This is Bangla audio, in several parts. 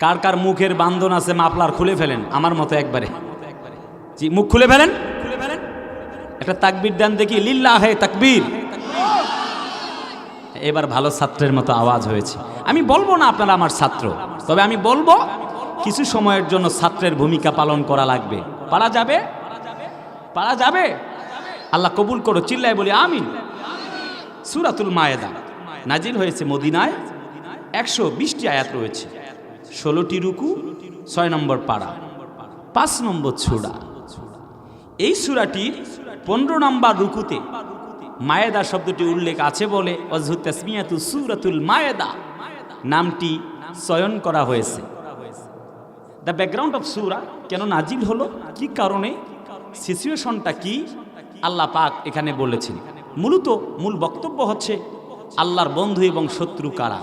কার কার মুখের বান্ধন আছে মাপলার খুলে ফেলেন? আমার মতো একবারে। জি, মুখ খুলে ফেলেন? একটা তাকবির দেন দেখি, লিল্লাহ হে তাকবীর। এবার ভালো ছাত্রের মতো আওয়াজ হয়েছে। আমি বলব না আপনারা আমার ছাত্র, তবে আমি বলব কিছু সময়ের জন্য ছাত্রের ভূমিকা পালন করা লাগবে। পারা যাবে? পারা যাবে? আল্লাহ কবুল করো, চিল্লায় বলি আমিন। সুরাতুল মায়েদা। নাজিল হয়েছে মদিনায়। একশো বিশটি আয়াত রয়েছে। ষোলোটি রুকু, ছয় নম্বর পাড়া, পাঁচ নম্বর ছুড়া। এই সুরাটির পনেরো নম্বর রুকুতে মায়েদা শব্দটি উল্লেখ আছে বলে সুরাতুল মায়েদা নামটি চয়ন করা হয়েছে। দ্য ব্যাকগ্রাউন্ড অফ সুরা কেন নাজিল হলো? কি কারণে? সিচুয়েশনটা কি? আল্লাহ পাক এখানে বলেছেন। মূলত মূল বক্তব্য হচ্ছে, আল্লাহর বন্ধু এবং শত্রু কারা?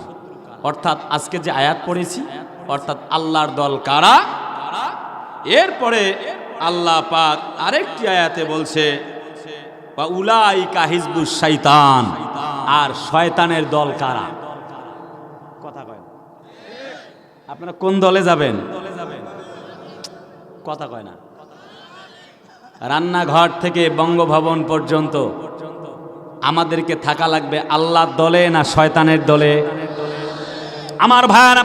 অর্থাৎ আজকে যে আয়াত পড়েছি অর্থাৎ আল্লাহর দল কারা? এরপরে আল্লাহ পাক আরেকটি আয়াতে বলছে বা উলাইকা হিজবুস শৈতান আর শয়তানের দল কারা? কথা কয়। আপনারা কোন দলে যাবেন? কথা কয় না। রান্নাঘর থেকে বঙ্গভবন পর্যন্ত আমাদেরকে থাকা লাগবে আল্লাহর দলে না শয়তানের দলে? আমার ভাইয়ারা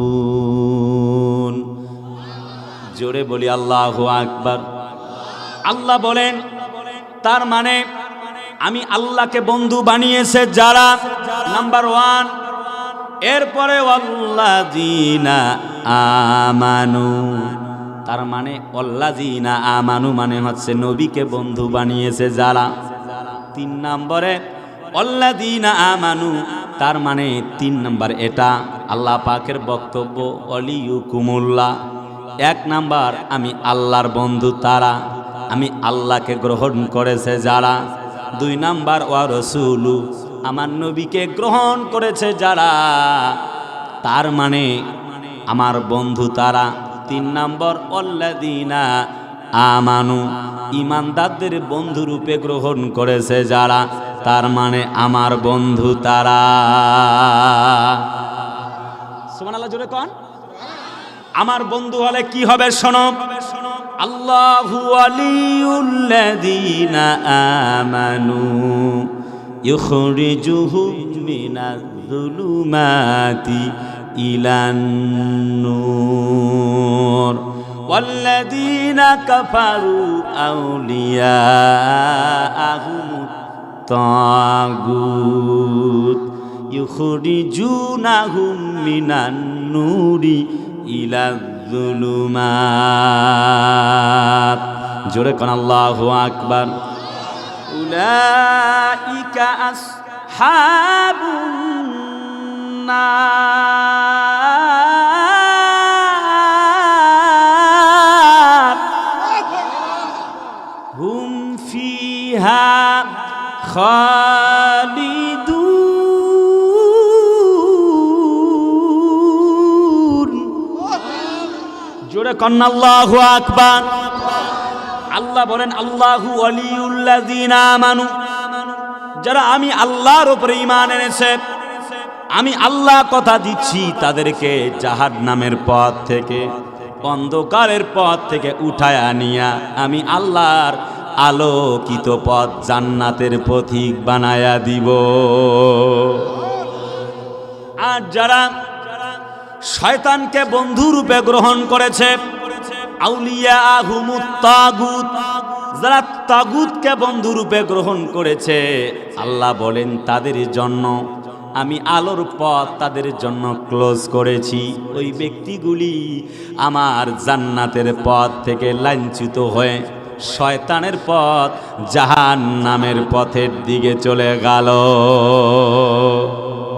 জোরে বলি, আল্লাহ আকবার। আল্লাহ বলেন, তার মানে আমি আল্লাহকে বন্ধু বানিয়েছে যারা নাম্বার ওয়ান। এরপরে আমানু। তার মানে অল্লাদিনা আমানু মানে হচ্ছে নবীকে বন্ধু বানিয়েছে যারা। তিন নম্বরে অল্লাদিনা আমানু, তার মানে তিন নম্বর এটা আল্লাহ পাকের বক্তব্য অলিউ কুমুল্লা এক নাম্বার, আমি আল্লাহর বন্ধু তারা। আমি আল্লাহকে গ্রহণ করেছে যারা। দুই নাম্বার ওয়া রসুলু, আমার নবীকে গ্রহণ করেছে যারা। তার মানে আমার বন্ধু তারা। তিন নম্বর অল্লাদিনা আমানু ইমানদারদের বন্ধু রূপে গ্রহণ করেছে যারা। তার মানে আমার বন্ধু তারা। সুমান আল্লাহ জোরে কন। আমার বন্ধু হলে কি হবে শোনো আল্লাহু আলিউল্লাযীনা আমানু ইখরিজুহুম মিনাজ-যুলুমাতি ইলান-নূর والذين كفروا أولياءهم الطاغوت يخرجونهم من النور إلى الظلمات. جركن الله أكبر. أولئك أصحاب النار. هم فيها خالدون. জোরে কন্যা, আল্লাহু আকবার। আল্লাহ বলেন, আল্লাহু আলিউল্লাযীনা আমানু। যারা আমি আল্লাহর উপরে ঈমান এনেছে, আমি আল্লাহ কথা দিচ্ছি তাদেরকে জাহাদ নামের পথ থেকে, অন্ধকারের পথ থেকে উঠায় আনিয়া আমি আল্লাহর আলোকিত পথ জান্নাতের পথিক বানায়া দিব। আর যারা শয়তানকে বন্ধু রূপে গ্রহণ করেছে। আউলিয়া আহুমুত তাগুত। যারা তাগুতকে বন্ধু রূপে গ্রহণ করেছে, আল্লাহ বলেন, তাদের জন্য আমি আলোর পথ তাদের জন্য ক্লোজ করেছি। ওই ব্যক্তিগুলি আমার জান্নাতের পথ থেকে লাঞ্ছিত হয়ে শয়তানের পথ জাহান নামের পথের দিকে চলে গেল।